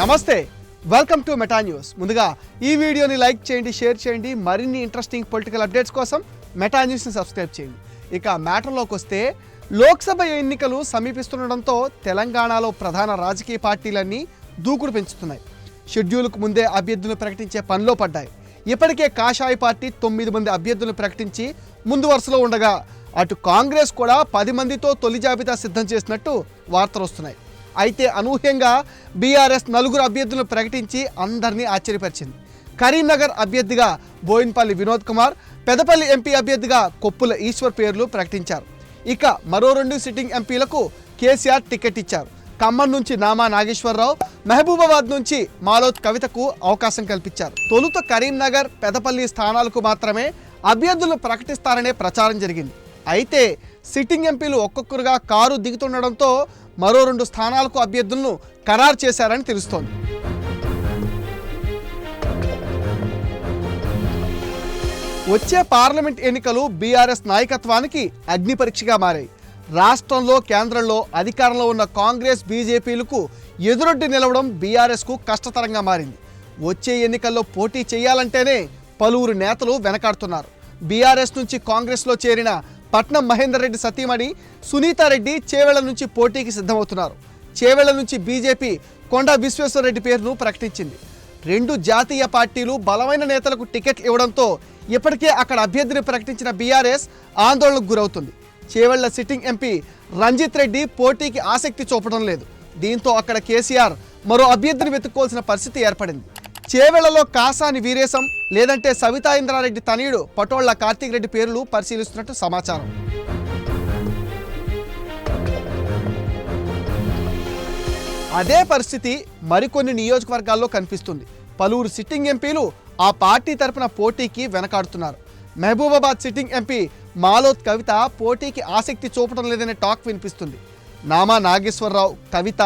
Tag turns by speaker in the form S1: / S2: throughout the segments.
S1: నమస్తే welcome to Meta news ముందుగా ఈ వీడియోని లైక్ చేయండి షేర్ చేయండి మరిన్ని ఇంట్రెస్టింగ్ పొలిటికల్ అప్డేట్స్ కోసం మెటా న్యూస్ని సబ్స్క్రైబ్ చేయండి. ఇక మ్యాటర్లోకి వస్తే లోక్సభ ఎన్నికలు సమీపిస్తుండడంతో తెలంగాణలో ప్రధాన రాజకీయ పార్టీలన్నీ దూకుడు పెంచుతున్నాయి. షెడ్యూల్కు ముందే అభ్యర్థులను ప్రకటించే పనిలో పడ్డాయి. ఇప్పటికే కాషాయ పార్టీ తొమ్మిది మంది అభ్యర్థులను ప్రకటించి ముందు వరుసలో ఉండగా అటు కాంగ్రెస్ కూడా పది మందితో తొలి జాబితా సిద్ధం చేసినట్టు వార్తలు వస్తున్నాయి. అయితే అనూహ్యంగా బీఆర్ఎస్ నలుగురు అభ్యర్థులను ప్రకటించి అందరినీ ఆశ్చర్యపరిచింది. కరీంనగర్ అభ్యర్థిగా బోయిన్పల్లి వినోద్ కుమార్ పెదపల్లి ఎంపీ అభ్యర్థిగా కొప్పుల ఈశ్వర్ పేర్లు ప్రకటించారు. ఇక మరో రెండు సిట్టింగ్ ఎంపీలకు కేసీఆర్ టికెట్ ఇచ్చారు. ఖమ్మం నుంచి నామా నాగేశ్వరరావు మహబూబాబాద్ నుంచి మాలోత్ కవితకు అవకాశం కల్పించారు. తొలుత కరీంనగర్ పెదపల్లి స్థానాలకు మాత్రమే అభ్యర్థులను ప్రకటిస్తారనే ప్రచారం జరిగింది. అయితే సిట్టింగ్ ఎంపీలు ఒక్కొక్కరుగా కారు దిగుతుండడంతో మరో రెండు స్థానాలకు అభ్యర్థులను ఖరారు చేశారని తెలుస్తోంది. వచ్చే పార్లమెంట్ ఎన్నికలు బీఆర్ఎస్ నాయకత్వానికి అగ్ని పరీక్షగా మారాయి. రాష్ట్రంలో కేంద్రంలో అధికారంలో ఉన్న కాంగ్రెస్ బీజేపీలకు ఎదురొడ్డి నిలవడం బీఆర్ఎస్కు కష్టతరంగా మారింది. వచ్చే ఎన్నికల్లో పోటీ చేయాలంటేనే పలువురు నేతలు వెనకాడుతున్నారు. బీఆర్ఎస్ నుంచి కాంగ్రెస్లో చేరిన పట్నం మహేందర్ రెడ్డి సతీమణి సునీతారెడ్డి చేవెళ్ళ నుంచి పోటీకి సిద్ధమవుతున్నారు. చేవెళ్ళ నుంచి బీజేపీ కొండ విశ్వేశ్వరరెడ్డి పేరును ప్రకటించింది. రెండు జాతీయ పార్టీలు బలమైన నేతలకు టికెట్ ఇవ్వడంతో ఇప్పటికే అక్కడ అభ్యర్థిని ప్రకటించిన బీఆర్ఎస్ ఆందోళనకు గురవుతుంది. చేవెళ్ళ సిట్టింగ్ ఎంపీ రంజిత్ రెడ్డి పోటీకి ఆసక్తి చూపడం లేదు. దీంతో అక్కడ కేసీఆర్ మరో అభ్యర్థిని వెతుక్కోవాల్సిన పరిస్థితి ఏర్పడింది. చేవెళ్ళలో కాసాని వీరేశం లేదంటే సవితా ఇంద్రారెడ్డి తనయుడు పటోళ్ళ కార్తీక్ రెడ్డి పేర్లు పరిశీలిస్తున్నట్టు సమాచారం. అదే పరిస్థితి మరికొన్ని నియోజకవర్గాల్లో కనిపిస్తుంది. పలువురు సిట్టింగ్ ఎంపీలు ఆ పార్టీ తరపున పోటీకి వెనకాడుతున్నారు. మహబూబాబాద్ సిట్టింగ్ ఎంపీ మాలోత్ కవిత పోటీకి ఆసక్తి చూపడం లేదనే టాక్ వినిపిస్తుంది. నామా నాగేశ్వరరావు కవిత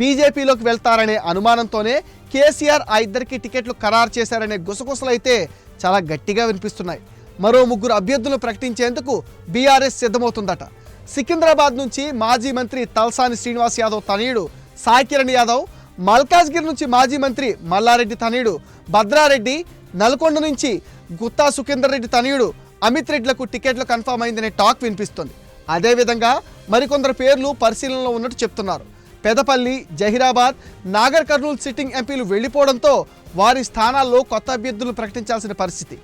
S1: బీజేపీలోకి వెళ్తారనే అనుమానంతోనే కేసీఆర్ ఆ ఇద్దరికి టికెట్లు ఖరారు చేశారనే గుసగుసలైతే చాలా గట్టిగా వినిపిస్తున్నాయి. మరో ముగ్గురు అభ్యర్థులను ప్రకటించేందుకు బీఆర్ఎస్ సిద్ధమవుతుందట. సికింద్రాబాద్ నుంచి మాజీ మంత్రి తల్సాని శ్రీనివాస్ యాదవ్ తనయుడు సాయికిరణ్ యాదవ్ మల్కాజ్గిరి నుంచి మాజీ మంత్రి మల్లారెడ్డి తనయుడు భద్రారెడ్డి నల్గొండ నుంచి గుత్తా సుఖేందర్ రెడ్డి తనయుడు అమిత్ రెడ్డిలకు టికెట్లు కన్ఫర్మ్ అయిందనే టాక్ వినిపిస్తుంది. అదేవిధంగా మరికొందరు పేర్లు పరిశీలనలో ఉన్నట్టు చెప్తున్నారు. పెదపల్లి జహీరాబాద్ నాగర్ కర్నూలు సిట్టింగ్ ఎంపీలు వెళ్ళిపోవడంతో వారి స్థానాల్లో కొత్త అభ్యర్థులు ప్రకటించాల్సిన పరిస్థితి.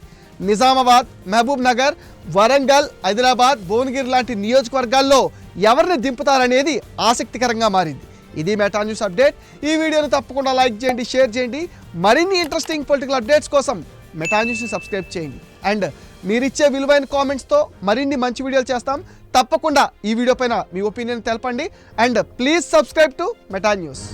S1: నిజామాబాద్ మహబూబ్ నగర్ వరంగల్ హైదరాబాద్ భువనగిరి లాంటి నియోజకవర్గాల్లో ఎవరిని దింపుతారనేది ఆసక్తికరంగా మారింది. ఇది మెటా న్యూస్ అప్డేట్. ఈ వీడియోని తప్పకుండా లైక్ చేయండి షేర్ చేయండి. మరిన్ని ఇంట్రెస్టింగ్ పొలిటికల్ అప్డేట్స్ కోసం మెటా న్యూస్ని సబ్స్క్రైబ్ చేయండి. అండ్ మీరిచ్చే విలువైన కామెంట్స్తో మరిన్ని మంచి వీడియోలు చేస్తాం. తప్పకుండా ఈ వీడియో పైన మీ ఒపీనియన్ తెలపండి. And please subscribe to Meta news.